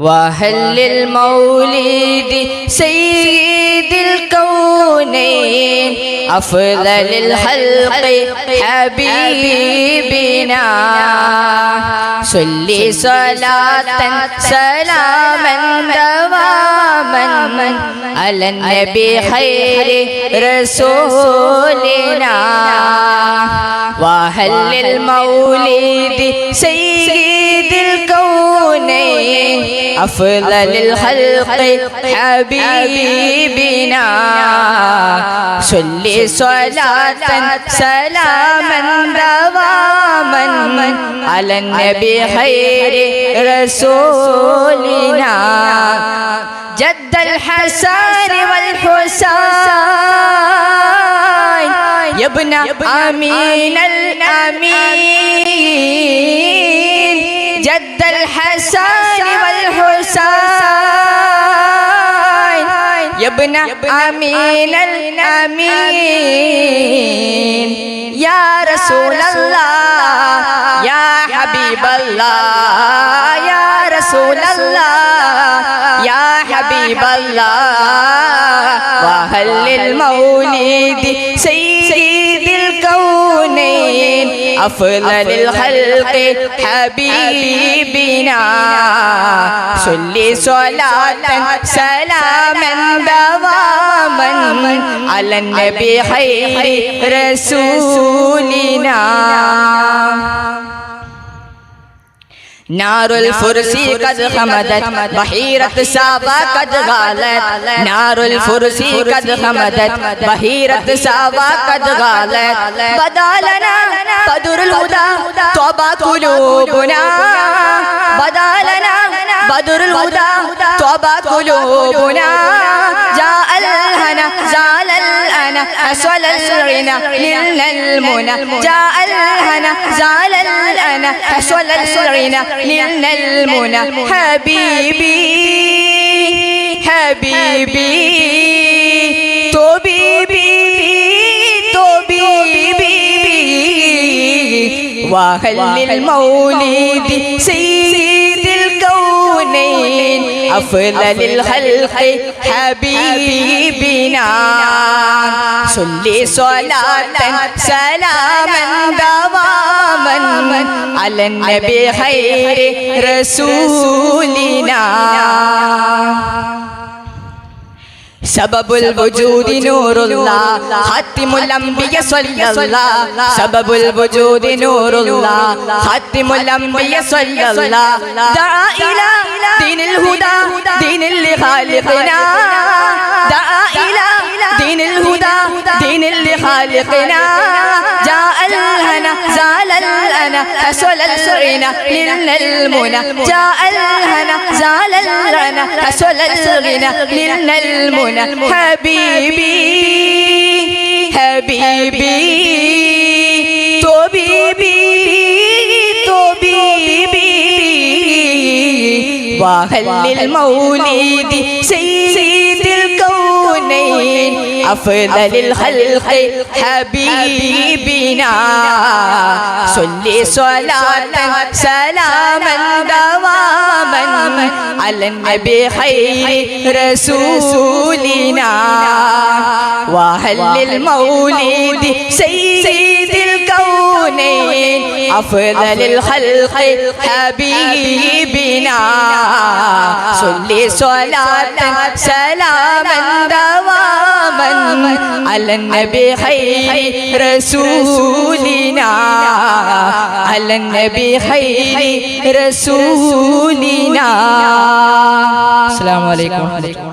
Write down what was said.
وهل للمولد سيد الكونين أفضل الخلق حبيبنا. صلي صلاة سلاما دواما على النبي خير رسولنا. وهل للمولد سيد الكونين أفضل الخلق حبيبنا صلي صلاة سلاما دواما على النبي خير رسولنا جد الحسن يا ابن أمين الأمين جد الحسن والحسين يا ابن أمين الأمين يا رسول الله أفضل الخلق حبيبنا. صلي صلاة سلاما دواما على النبي خير رسولنا. نار الفرس قد خمدت بحيرة سابا قد غالت نار الفرس قد خمدت بحيرة سابا قد غالت بدا لنا بدر الهدى توبى قلوبنا بدا لنا بدر الهدى توبى قلوبنا جاء الهنا زال الأنا الغنى نلنا المنى. جاء الهنا زال الأنا أسول الغنى نلنا المنى. حبيبي حبيبي طبيبي طبيبي وهل للمولد سيد الكونين. أفضل الخلق حبيبنا. صلي صلاة سلاما دواما على النبي خير رسولنا. سبب الوجود نور الله خاتم الأنبياء صلى الله سبب الوجود نور الله خاتم الأنبياء صلى الله دعا إلى دين الهدى دين اللي خالقنا دعا إلى دين الهدى دين اللي خالقنا جاء الهنا زال الأنا أسول الغنى لنا المنى جاء الهنا زال الأنا أسول الغنى لنا المنى حبيبي حبيبي طبيبي طبيبي وهل للمولد سيد الكونين أفضل الخلق حبيبنا. صلي صلاة سلاما دواما على النبي خير رسولنا. وهل للمولد سيد الكونين أفضل الخلق حبيبنا. صلي صلاة سلاما دواما على النبي خير رسولنا على النبي خير رسولنا السلام عليكم